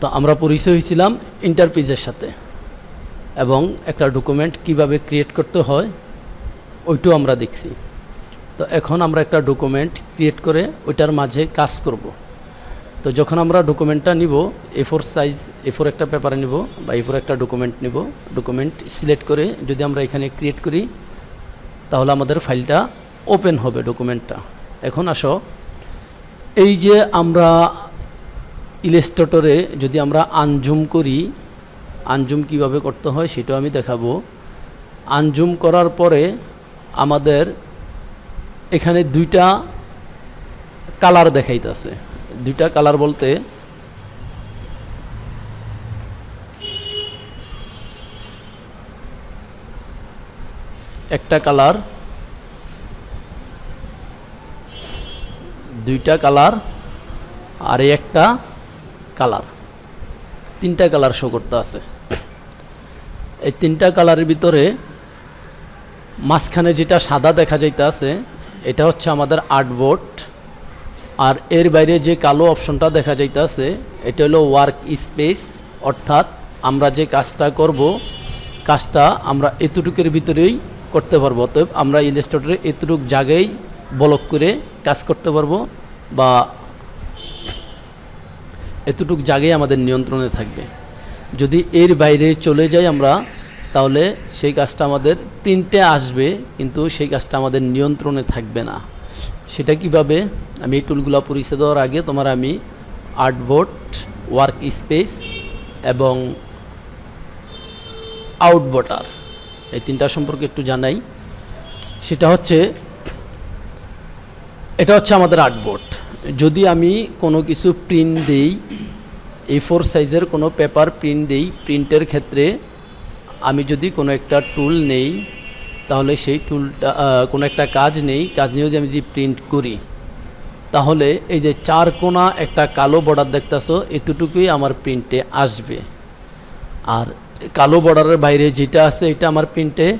তো আমরা পরিচয় হয়েছিলাম ইন্টারপিজের সাথে। এবং একটা ডকুমেন্ট কীভাবে ক্রিয়েট করতে হয়, ওইটাও আমরা দেখছি। তো এখন আমরা একটা ডকুমেন্ট ক্রিয়েট করে ওইটার মাঝে কাজ করব। তো যখন আমরা ডকুমেন্টটা নিব A four size A four একটা পেপারে নিব বা এ ফোর একটা ডকুমেন্ট নিব ডকুমেন্ট সিলেক্ট করে যদি আমরা এখানে ক্রিয়েট করি, তাহলে আমাদের ফাইলটা ওপেন হবে ডকুমেন্টটা এখন আসো, এই যে আমরা ইলেস্ট্রেটরে যদি আমরা আনজুম করি আনজুম কীভাবে করতে হয় সেটাও আমি দেখাবো। আনজুম করার পরে আমাদের এখানে দুইটা কালার দেখাইতেছে। দুইটা কালার বলতে একটা কালার, দুইটা কালার, আর একটা কালার। তিনটা কালার শো করতে আছে। এই তিনটা কালারের ভিতরে মাঝখানে যেটা সাদা দেখা যাইতে আছে, এটা হচ্ছে আমাদের আর্টবোর্ড আর এর বাইরে যে কালো অপশনটা দেখা যাইতে আছে, এটা হলো ওয়ার্ক স্পেস অর্থাৎ আমরা যে কাজটা করব, কাজটা আমরা এতটুকুর ভিতরেই করতে পারব। অতএব আমরা ইলাস্ট্রেটরে এতটুক জায়গায় ব্লক করে কাজ করতে পারব বা এতটুক জায়গায় আমাদের নিয়ন্ত্রণে থাকবে। যদি এর বাইরে চলে যাই আমরা, তাহলে সেই কাজটা আমাদের প্রিন্টে আসবে, কিন্তু সেই কাজটা আমাদের নিয়ন্ত্রণে থাকবে না। সেটা কীভাবে? আমি এই টুলগুলো পরিচয় দেওয়ার আগে তোমার আমি আর্টবোর্ড ওয়ার্ক স্পেস এবং আউটবোটার এই তিনটা সম্পর্কে একটু জানাই। সেটা হচ্ছে, এটা হচ্ছে আমাদের আর্টবোর্ড যদি আমি কোনো কিছু প্রিন্ট দেই এ ফোর সাইজের কোনো পেপার প্রিন্ট দেই প্রিন্টের ক্ষেত্রে আমি যদি কোনো একটা টুল নেই, তাহলে সেই টুলটা কোনো একটা কাজ নেই, কাজ নিয়ে যদি আমি যদি প্রিন্ট করি, তাহলে এই যে চার কোনা একটা কালো বর্ডার দেখতেছো, এতটুকুই আমার প্রিন্টে আসবে। আর কালো বর্ডারের বাইরে যেটা আছে, এটা আমার প্রিন্টে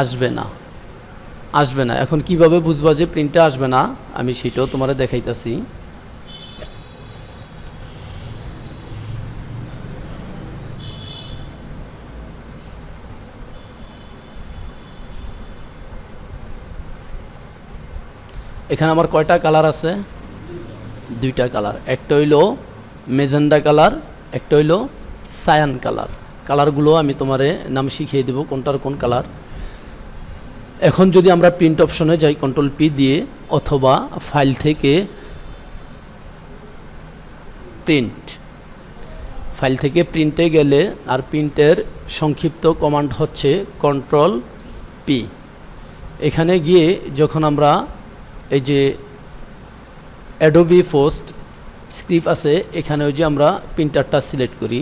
আসবে না। আসবে না। এখন কীভাবে বুঝবা যে প্রিন্টে আসবে না? আমি সেটাও তোমারে দেখাইতাছি। এখানে আমার কয়টা কালার আছে? দুইটা কালার। একটা হইল মেজেন্ডা কালার, একটা হইল সায়ান কালার। কালারগুলো আমি তোমারে নাম শিখিয়ে দেবো কোনটার কোন কালার। এখন যদি আমরা প্রিন্ট অপশনে যাই কন্ট্রোল পি দিয়ে অথবা ফাইল থেকে প্রিন্ট ফাইল থেকে প্রিন্টে গেলে আর প্রিন্টের সংক্ষিপ্ত কমান্ড হচ্ছে কন্ট্রোল পি এখানে গিয়ে যখন আমরা এই যে অ্যাডোবি পোস্ট স্ক্রিপ্ট আছে এখানে ওই যে আমরা প্রিন্টারটা সিলেক্ট করি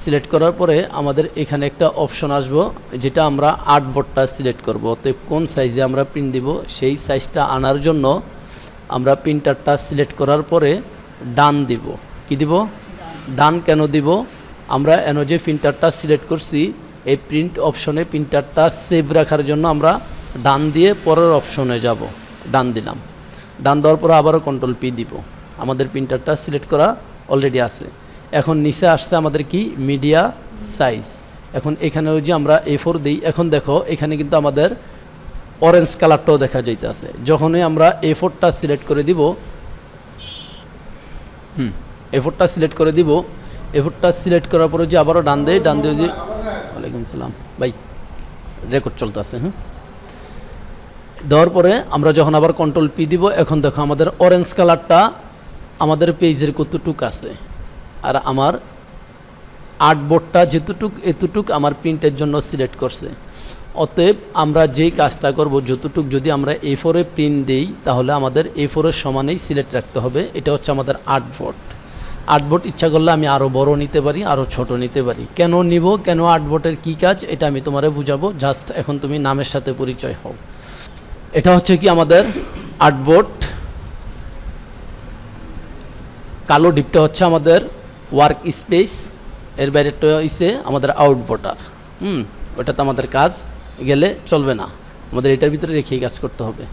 সিলেক্ট করার পরে আমাদের এখানে একটা অপশন আসব, যেটা আমরা আর্টবোর্ডটা সিলেক্ট করব। অতএব কোন সাইজে আমরা প্রিন্ট দিব, সেই সাইজটা আনার জন্য আমরা প্রিন্টারটা সিলেক্ট করার পরে ডান দিব। কি দিব? ডান কেন দিব? আমরা এন যে প্রিন্টারটা সিলেক্ট করছি, এই প্রিন্ট অপশনে প্রিন্টারটা সেভ রাখার জন্য আমরা ডান দিয়ে পরের অপশনে যাব। ডান দিলাম। ডান দেওয়ার পরে আবারও কন্ট্রোল পি দিব। আমাদের প্রিন্টারটা সিলেক্ট করা অলরেডি আছে। এখন নিচে আসছে আমাদের কি? মিডিয়া সাইজ এখন এখানে ওই যে আমরা এ ফোর দিই, এখন দেখো, এখানে কিন্তু আমাদের অরেঞ্জ কালারটাও দেখা যাইতে আছে যখনই আমরা এ ফোরটা সিলেক্ট করে দিব, হুম এ ফোরটা সিলেক্ট করে দিব এ ফোরটা সিলেক্ট করার পরে যে আবারও ডান দেয় ডান দিয়ে যে ওয়ালাইকুম সালাম। ভাই রেকর্ড চলতেছে হ্যাঁ? দেওয়ার পরে আমরা যখন আবার কন্ট্রোল পি দিব, এখন দেখো আমাদের অরেঞ্জ কালারটা আমাদের পেজের কতটুক আছে? আর আমার আর্টবোর্ডটা যেতটুক এতটুক আমার প্রিন্টের জন্য সিলেক্ট করছে। অতএব আমরা যেই কাজটা করব, যতটুক যদি আমরা এ ফোরে প্রিন্ট দিই, তাহলে আমাদের এ ফোরের সমানেই সিলেক্ট রাখতে হবে। এটা হচ্ছে আমাদের আর্টবোর্ড আর্টবোর্ড ইচ্ছা করলে আমি আরও বড় নিতে পারি আরও ছোট নিতে পারি। কেন নিব, কেন আর্টবোর্ডের কী কাজ, এটা আমি তোমারে বুঝাবো। জাস্ট এখন তুমি নামের সাথে পরিচয় হও। এটা হচ্ছে কি আমাদের আর্টবোর্ড কালো ডিপটা হচ্ছে আমাদের ওয়ার্ক স্পেস এর বাইরেটা হচ্ছে আমাদের আউটবোটার হুম, ওটাতে আমাদের কাজ গেলে চলবে না। আমাদের এটার ভিতরে রেখেই কাজ করতে হবে।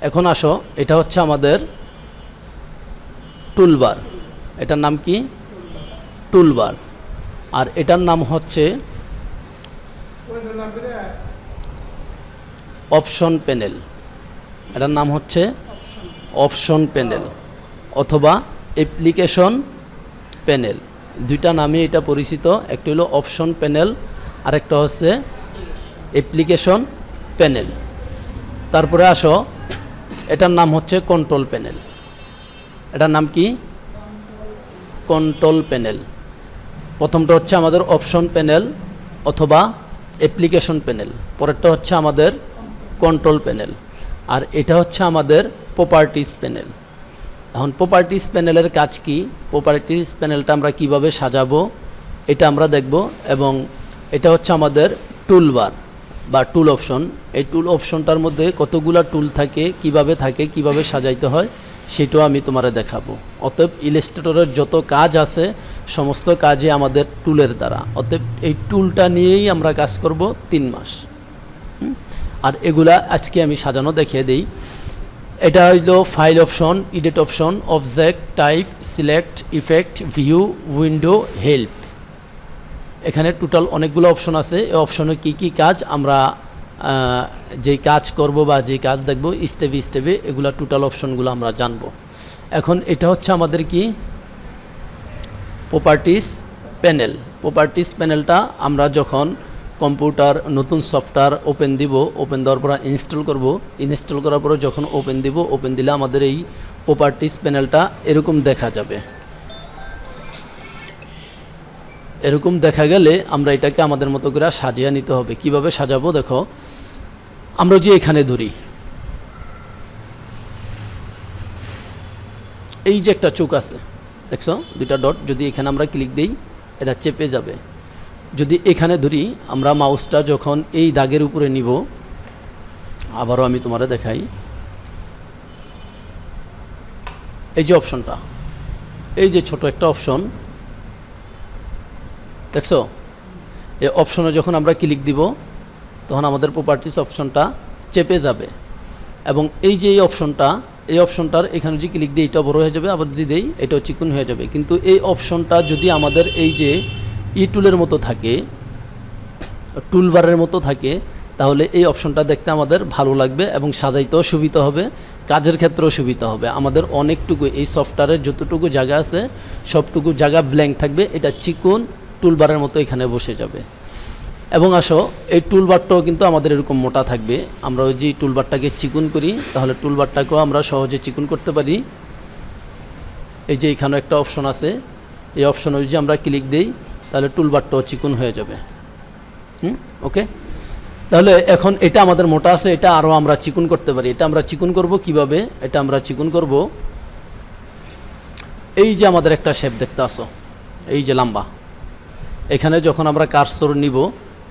এখন আসো, এটা হচ্ছে আমাদের টুলবার এটার নাম কি? টুলবার আর এটার নাম হচ্ছে অপশন প্যানেল এটার নাম হচ্ছে অপশন প্যানেল অথবা অ্যাপ্লিকেশন প্যানেল। দুইটা নামে এটা পরিচিত, একটি হলো অপশন প্যানেল, আরেকটা হচ্ছে অ্যাপ্লিকেশন প্যানেল। তারপরে আসো, এটার নাম হচ্ছে কন্ট্রোল প্যানেল। এটার নাম কি? Control panel. প্রথমটা হচ্ছে আমাদের অপশন প্যানেল অথবা অ্যাপ্লিকেশন প্যানেল। পরেরটা হচ্ছে আমাদের কন্ট্রোল প্যানেল। আর এটা হচ্ছে আমাদের প্রপার্টিস প্যানেল। এখন প্রপার্টিস প্যানেলের কাজ কি? প্রপার্টিস প্যানেলটা আমরা কীভাবে সাজাবো? এটা আমরা দেখব এবং এটা হচ্ছে আমাদের টুল টুলবার বা টুল অপশন এই টুল অপশনটার মধ্যে কতগুলা টুল থাকে, কীভাবে থাকে, কীভাবে সাজাইতে হয়, সেটাও আমি তোমারে দেখাবো। অতএব ইলাস্ট্রেটরের যত কাজ আছে, সমস্ত কাজে আমাদের টুলের দ্বারা। অতএব এই টুলটা নিয়েই আমরা কাজ করব তিন মাস। আর এগুলা আজকে আমি সাজানো দেখিয়ে দিই। এটা হইল file option edit option object type select effect view window help এখানে টোটাল অনেকগুলো অপশন আছে। এই অপশনে কি কি কাজ আমরা যেই কাজ করব বা যেই কাজ দেখব স্টেপে স্টেপে এগুলা টোটাল অপশনগুলো আমরা জানব। এখন এটা হচ্ছে আমাদের কি? প্রপার্টিস প্যানেল প্রপার্টিস প্যানেলটা আমরা যখন কম্পিউটার, নতুন সফটওয়্যার ওপেন দিব ওপেন দেওয়ার পর ইনস্টল করব। ইনস্টল করার পর যখন ওপেন দিব ওপেন দিলে আমাদের এই প্রপার্টিস প্যানেলটা এরকম দেখা যাবে। এরকম দেখা গেলে আমরা এটাকে আমাদের মতো করে সাজিয়ে নিতে হবে। কীভাবে সাজাবো দেখো, আমরা যে এখানে ধরি, এই যে একটা চোখ আছে, দেখছ? দুইটা ডট যদি এখানে আমরা ক্লিক দিই, এটা চেপে যাবে। যদি এখানে ধরি, আমরা মাউসটা যখন এই দাগের উপরে নিব, আবারও আমি তোমারে দেখাই। এই যে অপশনটা, এই যে ছোট একটা অপশন, দেখছ? এই অপশনে যখন আমরা ক্লিক দিব, তখন আমাদের প্রপার্টিস অপশনটা চেপে যাবে। এবং এই যে এই অপশনটা, এই অপশনটার এখানে যদি ক্লিক দিই, এটা বড় হয়ে যাবে, আবার যদি দেই, এটাও চিকুন হয়ে যাবে। কিন্তু এই অপশনটা যদি আমাদের এই যে ই টুলের মতো থাকে, টুলবারের মতো থাকে, তাহলে এই অপশনটা দেখতে আমাদের ভালো লাগবে এবং সাজাইতেও সুবিধা হবে, কাজের ক্ষেত্রেও সুবিধা হবে। আমাদের অনেকটুকু এই সফটওয়্যারের যতটুকু জায়গা আছে, সবটুকু জায়গা ব্ল্যাঙ্ক থাকবে, এটা চিকুন টুলবারের মতো এখানে বসে যাবে। এবং আসো, এই টুলবারটাও কিন্তু আমাদের এরকম মোটা থাকবে। আমরা ওই যে টুলবারটাকে চিকুন করি, তাহলে টুলবারটাকেও আমরা সহজে চিকুন করতে পারি। এই যে এখানে একটা অপশন আছে। এই অপশনে যে আমরা ক্লিক দিই তাহলে টুলবারটাও চিকুন হয়ে যাবে। হুম? ওকে তাহলে এখন এটা আমাদের মোটা আছে, এটা আরও আমরা চিকুন করতে পারি। এটা আমরা চিকুন করব কীভাবে? এটা আমরা চিকুন করব। এই যে আমাদের একটা শেপ দেখতে আসো এই যে লম্বা। এখানে যখন আমরা কারসর নিব,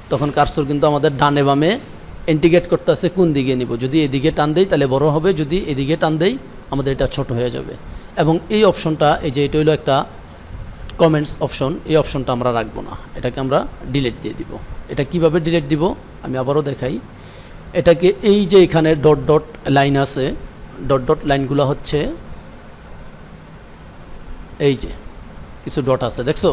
তখন কারসর কিন্তু আমাদের ডানে বামে ইন্টিগ্রেট করতে আছে, কোন দিকে নিব? যদি এদিকে টান দেই, তাহলে বড় হবে। যদি এদিকে টান দেই, আমাদের এটা ছোট হয়ে যাবে। এবং এই অপশনটা এই যে এটা হলো একটা কমেন্টস অপশন এই অপশনটা আমরা রাখব না। এটাকে আমরা ডিলিট দিয়ে দিব। এটা কীভাবে ডিলিট দিব? আমি আবারও দেখাই। এটাকে এই যে এখানে ডট ডট লাইন আছে ডট ডট লাইনগুলো হচ্ছে এই যে, কিছু ডট আছে, দেখছ?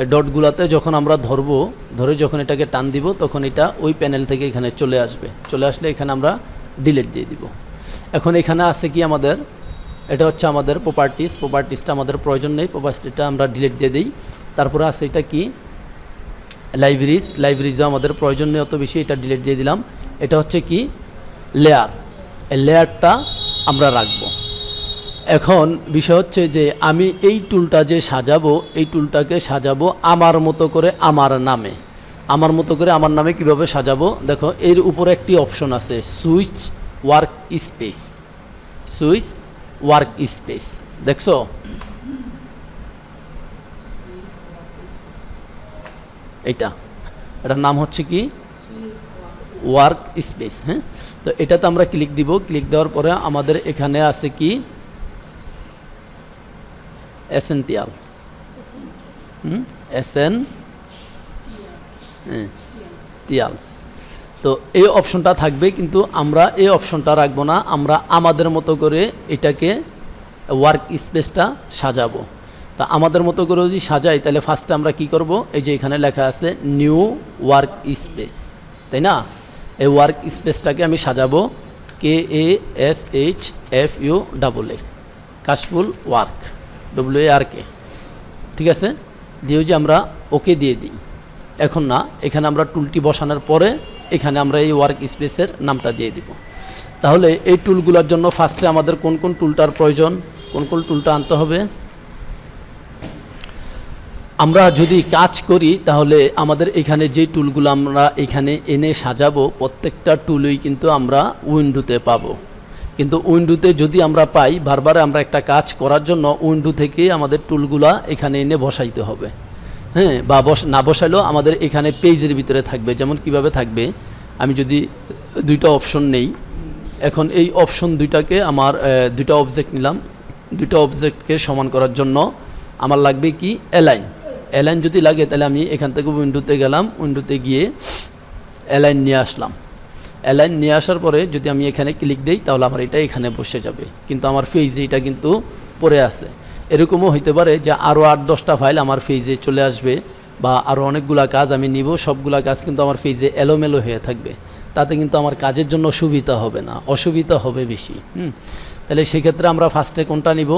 এই ডটগুলোতে যখন আমরা ধরবো, ধরে যখন এটাকে টান দিব, তখন এটা ওই প্যানেল থেকে এখানে চলে আসবে। চলে আসলে এখানে আমরা ডিলিট দিয়ে দিব। এখন এখানে আছে কি আমাদের এটা হচ্ছে আমাদের প্রপার্টিস প্রপার্টিসটা আমাদের প্রয়োজন নেই প্রপার্টিসটা আমরা ডিলিট দিয়ে দিই। তারপরে আছে এটা কি? লাইব্রেরিজ লাইব্রেরিজও আমাদের প্রয়োজন নেই, অত বেশি এটা ডিলিট দিয়ে দিলাম। এটা হচ্ছে কি? লেয়ার এই লেয়ারটা আমরা রাখব। এখন বিষয় হচ্ছে যে আমি এই টুলটা যে সাজাবো, এই টুলটাকে সাজাবো আমার মতো করে আমার নামে। আমার মতো করে আমার নামে কীভাবে সাজাবো? দেখো, এর উপরে একটি অপশন আছে switch workspace switch workspace দেখছ এইটা। এটার নাম হচ্ছে কি? ওয়ার্ক স্পেস হ্যাঁ? তো এটাতে আমরা ক্লিক দিব। ক্লিক দেওয়ার পরে আমাদের এখানে আছে কি? এসেন্টিয়াল হুম? এসেন টিয়ালস তো এই অপশনটা থাকবে, কিন্তু আমরা এই অপশনটা রাখব না। আমরা আমাদের মতো করে এটাকে ওয়ার্ক স্পেসটা সাজাবো। তা আমাদের মতো করে যদি সাজাই, তাহলে ফার্স্টে আমরা কি করব? এই যে এখানে লেখা আছে নিউ ওয়ার্ক স্পেস তাই না? এই ওয়ার্ক স্পেসটাকে আমি সাজাবো K A S H F U double A Kashful work W আর কে ঠিক আছে? দিয়ে যে আমরা ওকে দিয়ে দিই। এখন না, এখানে আমরা টুলটি বসানোর পরে এখানে আমরা এই ওয়ার্ক স্পেসের নামটা দিয়ে দিব। তাহলে এই টুলগুলোর জন্য ফার্স্টে আমাদের কোন কোন টুলটার প্রয়োজন, কোন কোন টুলটা আনতে হবে? আমরা যদি কাজ করি, তাহলে আমাদের এখানে যে টুলগুলো আমরা এখানে এনে সাজাবো, প্রত্যেকটা টুলই কিন্তু আমরা উইন্ডোতে পাবো। কিন্তু উইন্ডোতে যদি আমরা পাই, বারবার আমরা একটা কাজ করার জন্য উইন্ডো থেকে আমাদের টুলগুলা এখানে এনে বসাইতে হবে। হ্যাঁ বা বস, না বসালেও আমাদের এখানে পেজের ভিতরে থাকবে। যেমন কীভাবে থাকবে? আমি যদি দুইটা অপশন নেই, এখন এই অপশন দুইটাকে আমার দুইটা অবজেক্ট নিলাম। দুইটা অবজেক্টকে সমান করার জন্য আমার লাগবে কি? অ্যালাইন অ্যালাইন যদি লাগে, তাহলে আমি এখান থেকে উইন্ডোতে গেলাম উইন্ডোতে গিয়ে অ্যালাইন নিয়ে আসলাম। অ্যালাইন নিয়ে আসার পরে যদি আমি এখানে ক্লিক দিই, তাহলে আমার এটা এখানে বসে যাবে। কিন্তু আমার ফেজে এটা কিন্তু পড়ে আছে। এরকমও হইতে পারে যে আরও আট, দশটা ফাইল আমার ফেজে চলে আসবে বা আরও অনেকগুলা কাজ আমি নিব, সবগুলা কাজ কিন্তু আমার ফেজে এলোমেলো হয়ে থাকবে। তাতে কিন্তু আমার কাজের জন্য সুবিধা হবে না, অসুবিধা হবে বেশি। হুম, তাহলে সেক্ষেত্রে আমরা ফার্স্টে কোনটা নিব?